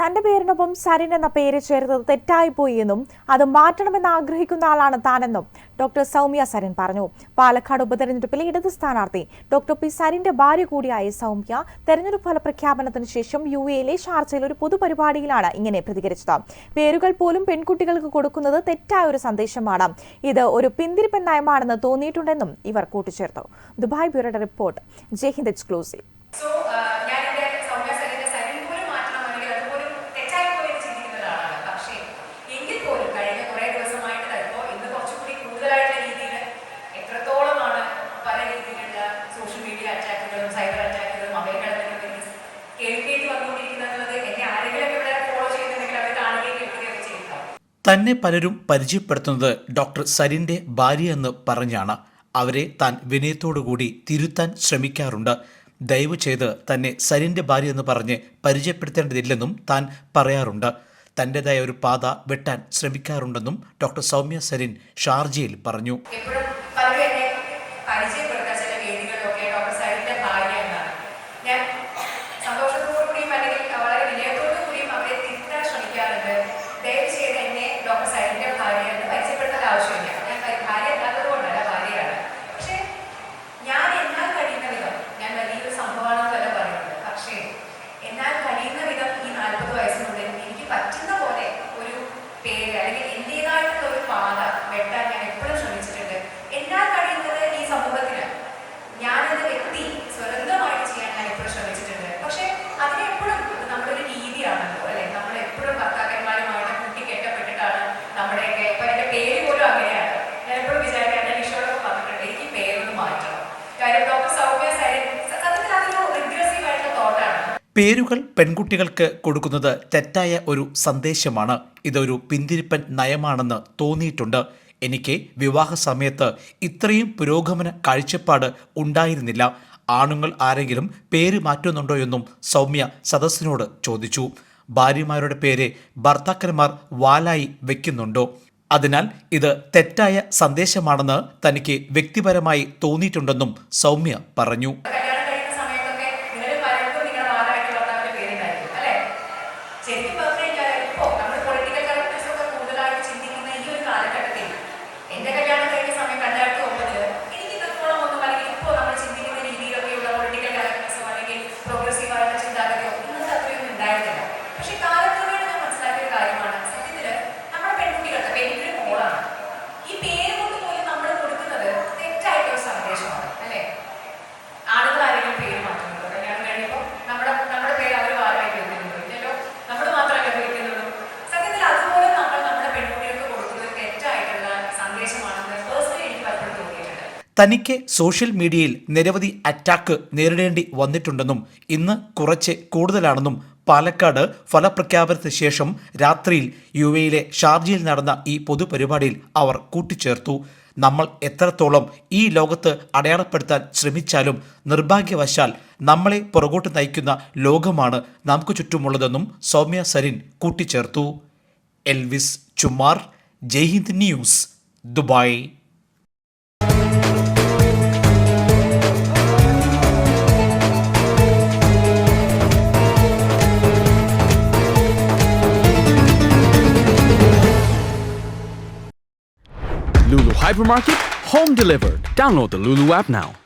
തന്റെ പേരിനൊപ്പം സരിൻ എന്ന പേര് ചേർത്തത് തെറ്റായി പോയി എന്നും അത് മാറ്റണമെന്ന് ആഗ്രഹിക്കുന്ന ആളാണ് താനെന്നും ഡോക്ടർ സൗമ്യ സരിൻ പറഞ്ഞു. പാലക്കാട് ഉപതെരഞ്ഞെടുപ്പിലെ ഇടത് സ്ഥാനാർത്ഥി ഡോക്ടർ പി സരിന്റെ ഭാര്യ കൂടിയായ സൗമ്യ തെരഞ്ഞെടുപ്പ് ഫല പ്രഖ്യാപനത്തിന് ശേഷം യു എയിലെ ഷാർജയിൽ ഒരു പൊതുപരിപാടിയിലാണ് ഇങ്ങനെ പ്രതികരിച്ചത്. പേരുകൾ പോലും പെൺകുട്ടികൾക്ക് കൊടുക്കുന്നത് തെറ്റായ ഒരു സന്ദേശമാണ്. ഇത് ഒരു പിന്തിരിപ്പൻ നയമാണെന്ന് തോന്നിയിട്ടുണ്ടെന്നും ഇവർ കൂട്ടിച്ചേർത്തു. ദുബായ് ബ്യൂറോയുടെ റിപ്പോർട്ട്. ജയ്ഹിന്ദ് എക്സ്ക്ലൂസീവ്. തന്നെ പലരും പരിചയപ്പെടുത്തുന്നത് ഡോക്ടർ സരിന്റെ ഭാര്യ എന്ന് പറഞ്ഞാണ്. അവരെ താൻ വിനയത്തോടുകൂടി തിരുത്താൻ ശ്രമിക്കാറുണ്ട്. ദയവ് ചെയ്ത് തന്നെ സരിന്റെ ഭാര്യ എന്ന് പറഞ്ഞ് പരിചയപ്പെടുത്തേണ്ടതില്ലെന്നും താൻ പറയാറുണ്ട്. തന്റെതായ ഒരു പാത വെട്ടാൻ ശ്രമിക്കാറുണ്ടെന്നും ഡോക്ടർ സൗമ്യ സരിൻ ഷാർജയിൽ പറഞ്ഞു. പേരുകൾ പെൺകുട്ടികൾക്ക് കൊടുക്കുന്നത് തെറ്റായ ഒരു സന്ദേശമാണ്. ഇതൊരു പിന്തിരിപ്പൻ നയമാണെന്ന് തോന്നിയിട്ടുണ്ട്. എനിക്ക് വിവാഹ സമയത്ത് ഇത്രയും പുരോഗമന കാഴ്ചപ്പാട് ഉണ്ടായിരുന്നില്ല. ആണുങ്ങൾ ആരെങ്കിലും പേര് മാറ്റുന്നുണ്ടോ എന്നും സൗമ്യ സദസ്സിനോട് ചോദിച്ചു. ഭാര്യമാരുടെ പേര് ഭർത്താക്കന്മാർ വാലായി വെക്കുന്നുണ്ടോ? അതിനാൽ ഇത് തെറ്റായ സന്ദേശമാണെന്ന് തനിക്ക് വ്യക്തിപരമായി തോന്നിയിട്ടുണ്ടെന്നും സൗമ്യ പറഞ്ഞു. തനിക്ക് സോഷ്യൽ മീഡിയയിൽ നിരവധി അറ്റാക്ക് നേരിടേണ്ടി വന്നിട്ടുണ്ടെന്നും ഇന്ന് കുറച്ച് കൂടുതലാണെന്നും പാലക്കാട് ഫലപ്രഖ്യാപനത്തിന് ശേഷം രാത്രിയിൽ യു എയിലെ ഷാർജയിൽ നടന്ന ഈ പൊതുപരിപാടിയിൽ അവർ കൂട്ടിച്ചേർത്തു. നമ്മൾ എത്രത്തോളം ഈ ലോകത്ത് അടയാളപ്പെടുത്താൻ ശ്രമിച്ചാലും നിർഭാഗ്യവശാൽ നമ്മളെ പുറകോട്ട് നയിക്കുന്ന ലോകമാണ് നമുക്ക് ചുറ്റുമുള്ളതെന്നും സൗമ്യ സരിൻ കൂട്ടിച്ചേർത്തു. Elvis Chumar Jaihind news Dubai. Hypermarket, home delivered. Download the Lulu app now.